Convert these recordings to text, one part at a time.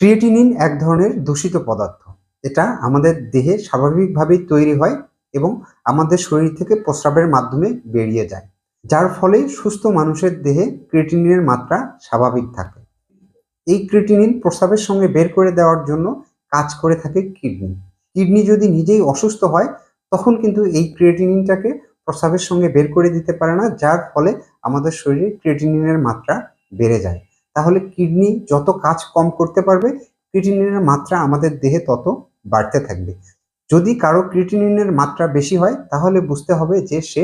Creatinine এক ধরনের দূষিত পদার্থ। এটা আমাদের দেহে স্বাভাবিকভাবেই তৈরি হয় এবং আমাদের শরীর থেকে প্রস্রাবের মাধ্যমে বেরিয়ে যায়। যার ফলে সুস্থ মানুষের দেহে ক্রিয়েটিনিনের মাত্রা স্বাভাবিক থাকে। এই ক্রিয়েটিনিন প্রস্রাবের সঙ্গে বের করে দেওয়ার জন্য কাজ করে থাকে কিডনি। কিডনি যদি নিজেই অসুস্থ হয়, তখন কিন্তু এই ক্রিয়েটিনিনটাকে প্রস্রাবের সঙ্গে বের করে দিতে পারে না, যার ফলে আমাদের শরীরে ক্রিয়েটিনিনের মাত্রা বেড়ে যায়। তাহলে কিডনি যত কাজ কম করতে পারবে ক্রিয়েটিনিনের মাত্রা আমাদের দেহে তত বাড়তে থাকবে। যদি কারও ক্রিয়েটিনিনের মাত্রা বেশি হয়, তাহলে বুঝতে হবে যে সে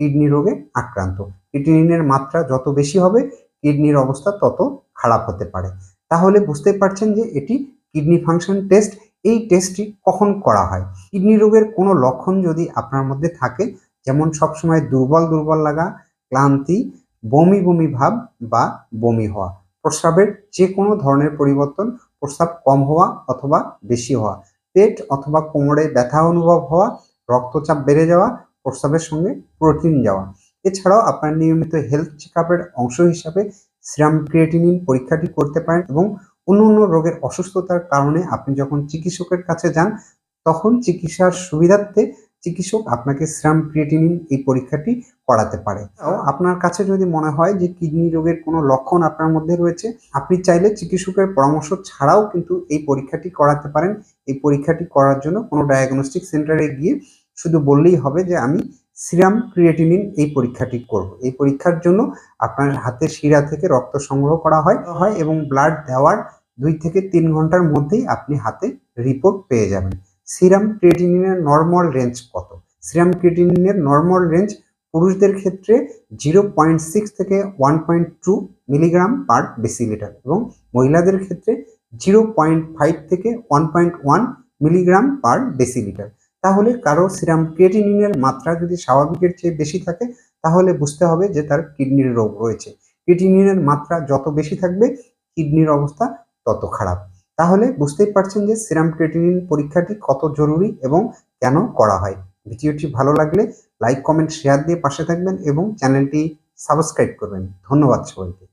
কিডনি রোগে আক্রান্ত। ক্রিয়েটিনিনের মাত্রা যত বেশি হবে, কিডনির অবস্থা তত খারাপ হতে পারে। তাহলে বুঝতে পারছেন যে এটি কিডনি ফাংশন টেস্ট, এই টেস্টটি কখন করা হয়? কিডনি রোগের কোনো লক্ষণ যদি আপনার মধ্যে থাকে, যেমন সবসময় দুর্বল দুর্বল লাগা, ক্লান্তি, বমি বমি ভাব বা বমি হওয়া প্রস্রাবের যে কোনো ধরনের পরিবর্তন, প্রস্রাব কম হওয়া অথবা বেশি হওয়া, পেট অথবা কোমরে ব্যথা অনুভব হওয়া, রক্তচাপ বেড়ে যাওয়া, প্রস্রাবের সঙ্গে প্রোটিন যাওয়া। এছাড়াও আপনার নিয়মিত হেলথ চেক অংশ হিসাবে সিরাম ক্রিয়েটিনিন পরীক্ষাটি করতে পারেন এবং অন্য অন্য রোগের অসুস্থতার কারণে আপনি যখন চিকিৎসকের কাছে যান, তখন চিকিৎসার সুবিধার্থে চিকিৎসক আপনাকে সিরাম ক্রিয়েটিনিন এই পরীক্ষাটি করাতে পারে। আপনার কাছে যদি মনে হয় যে কিডনি রোগের কোনো লক্ষণ আপনার মধ্যে রয়েছে, আপনি চাইলে চিকিৎসকের পরামর্শ ছাড়াও কিন্তু এই পরীক্ষাটি করাতে পারেন। এই পরীক্ষাটি করার জন্য কোনো ডায়াগনস্টিক সেন্টারে গিয়ে শুধু বললেই হবে যে আমি সিরাম ক্রিয়েটিনিন এই পরীক্ষাটি করব। এই পরীক্ষার জন্য আপনার হাতের শিরা থেকে রক্ত সংগ্রহ করা হয় হয় এবং ব্লাড দেওয়ার দুই থেকে তিন ঘণ্টার মধ্যেই আপনি হাতে রিপোর্ট পেয়ে যাবেন। সিরাম ক্রিয়েটিনিনের নর্মাল রেঞ্জ কত? সিরাম ক্রিয়েটিনিনের নর্মাল রেঞ্জ পুরুষদের ক্ষেত্রে জিরো পয়েন্ট সিক্স থেকে one point two milligram per decilitre এবং মহিলাদের ক্ষেত্রে জিরো পয়েন্ট ফাইভ থেকে one point one milligram per decilitre তাহলে কারও সিরাম ক্রিয়েটিনিনের মাত্রা যদি স্বাভাবিকের চেয়ে বেশি থাকে, তাহলে বুঝতে হবে যে তার কিডনির রোগ রয়েছে। ক্রিয়েটিনিনের মাত্রা যত বেশি থাকবে, কিডনির অবস্থা তত খারাপ। তাহলে বুঝতেই পারছেন যে সিরাম ক্রিয়েটিনিন পরীক্ষাটি কত জরুরি এবং কেন করা হয়। ভিডিওটি ভালো লাগলে লাইক কমেন্ট শেয়ার দিয়ে পাশে থাকবেন এবং চ্যানেলটি সাবস্ক্রাইব করবেন। ধন্যবাদ সবাইকে।